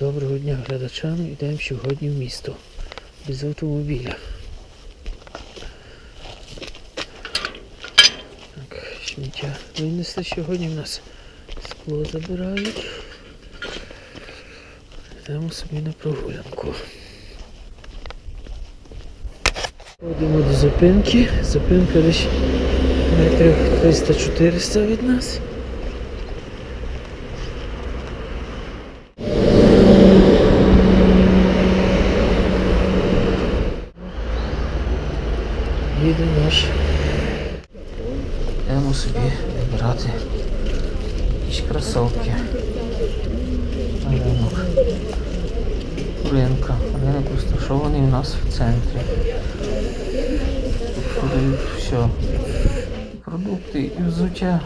Доброго дня глядачам. Йдемо сьогодні в місто. Без автомобіля. Так, сміття винесли сьогодні в нас. Скло забирають. Йдемо собі на прогулянку. Ходимо до зупинки. Зупинка десь метрів 300-400 від нас. Їде наш. Йдемо собі вибирати якісь кросовки. На ринок. Ринка. Ринок розташований у нас в центрі. Продають все. Продукти, і взуття.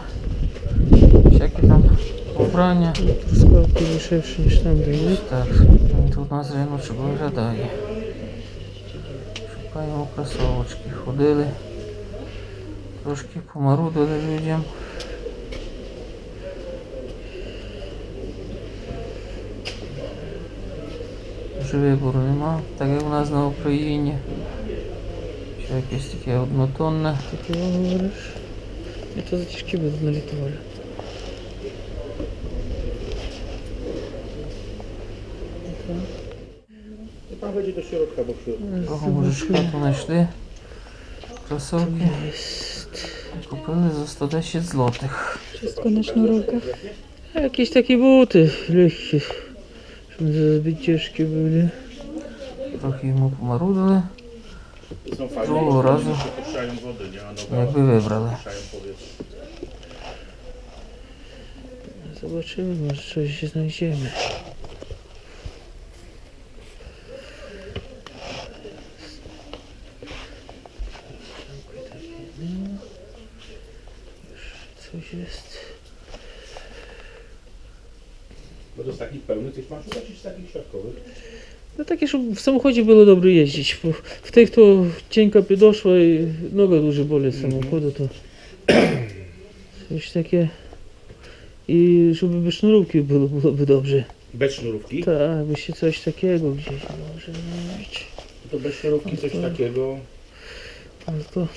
Всякі там обрання. Трускавки дешевше, ніж там дають. Так, тут у нас риночок виглядає. Шукаємо кросовочки. Ходили. Трошки помарудили людям. Вже вибору нема, так як у нас на Україні. Що якесь таке однотонне. Таке говориш? Это затяжки будут на литволе. Pan wejdzie do środka, bo w środku. Того мужичка то знайшли. Кросовки. Купили за 110 злотих. Wszystko na sznurówkach. А якісь такі боти легкі. Zbyt ciężkie były. Trochę mu pomarudły. Drugiego razu jakby wybrali. Zobaczymy, może coś się znajdziemy. Coś jest. Bo to z takich pełnych coś masz szukać, czy z takich środkowych? No takie, żeby w samochodzie było dobrze jeździć, w tych to cienka podошła i noga dużo boli z samochodu, to coś takie i żeby bez sznurówki było, byłoby dobrze. Bez sznurówki? Tak, by się coś takiego gdzieś może mieć. To bez sznurówki coś takiego. Ale to...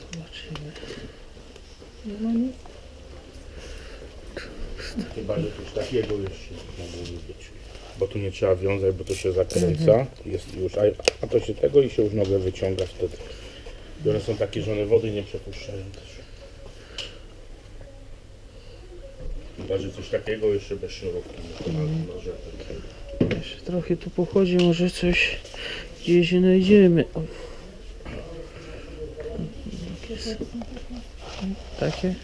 Zobaczymy. Chyba, coś takiego jeszcze być. Bo tu nie trzeba wiązać, bo to się zakręca. Jest już, a, a to się tego i się już nogę wyciąga wtedy. I one są takie, że one wody nie przepuszczają też. Chyba, że coś takiego jeszcze bez sznurówki. Może tak. Jeszcze trochę tu pochodzi, może coś gdzieś znajdziemy. O. Takie?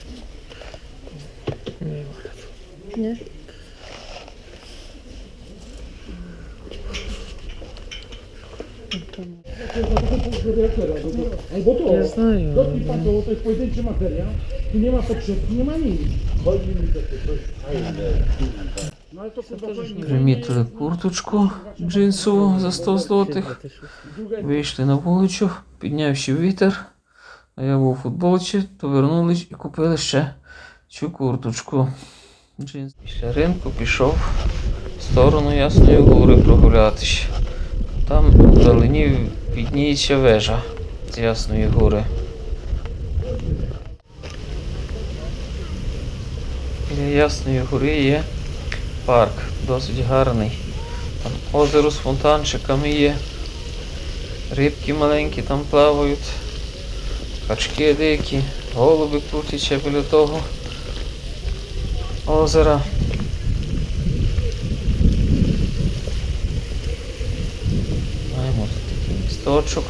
Nie ma. Nie? Albo to. Ja znają. Dotknij pan to, to jest pojedynczy materiał. Tu nie ma potrzebki, nie ma nic. Примітили курточку джинсову за 100 злотих. Вийшли на вулицю, піднявши вітер. А я був у футболці, то вернулись і купили ще цю курточку. Джинс. Після ринку пішов в сторону Ясної Гори прогулятись. Там вдалині підніється вежа з Ясної Гори. Біля Ясної Гори є парк, досить гарний. Там озеро з фонтанчиками є. Рибки маленькі там плавають. Качки дикі, голуби крутяться біля того озера. Місточок.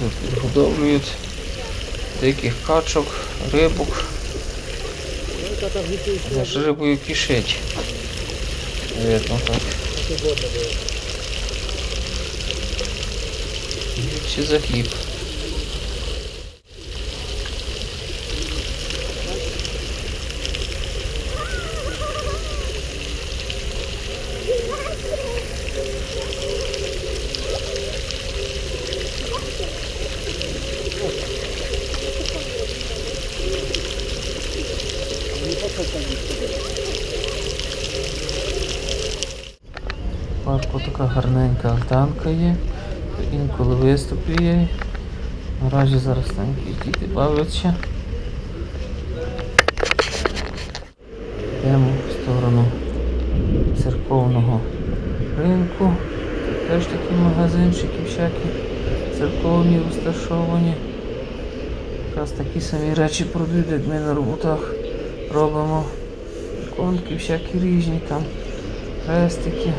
Тут підготовлюють диких качок, рибок. Аж рибою кишить. Видно так. Чи за. Парку така гарненька альтанка є. Інколи виступи. Наразі зараз там діти бавляться. Йдемо в сторону церковного ринку. Тут теж такі магазинчики всякі церковні розташовані. Якраз такі самі речі продають, як ми на роботах робимо. Іконки всякі різні там, хрестики.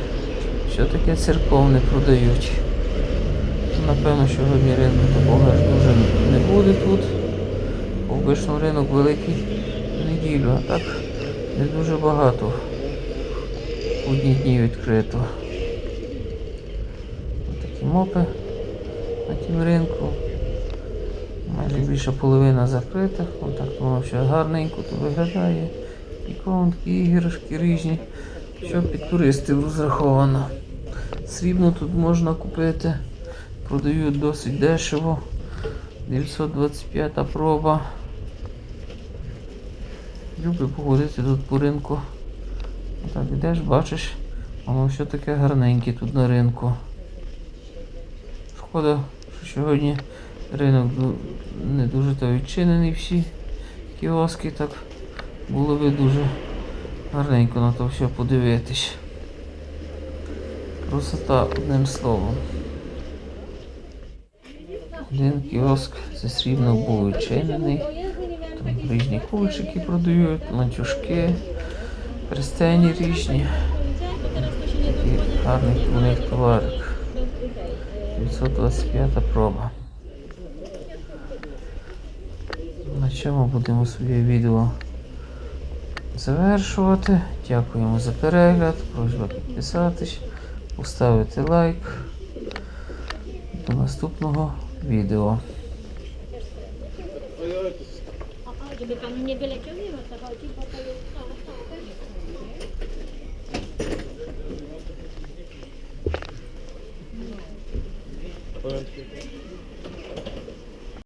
Що таке церковне продають. Напевно, сьогодні ринку такого аж дуже не буде тут. Обично ринок великий в неділю, а так не дуже багато. У дні дні відкрито. Ось такі мопи на тім ринку. Майже більша половина закрита. Ось так воно все гарненько тут виглядає. Іконки, іграшки різні. Що під туристів розраховано. Срібно тут можна купити. Продають досить дешево. 925 проба. Люблю походити тут по ринку. Так ідеш, бачиш, воно все таке гарненьке тут на ринку. Шкода, що сьогодні ринок не дуже то відчинений всі кіоски, так було би дуже гарненько на то все подивитись. Красота одним словом. Один кіоск зі срібно був відчинений. Там різні кульчики продають, ланцюжки, перстені різні. Такий гарний у них товарик. 925 проба. На чому будемо своє відео завершувати. Дякуємо за перегляд. Просьба підписатись, поставити лайк. До наступного відео. O,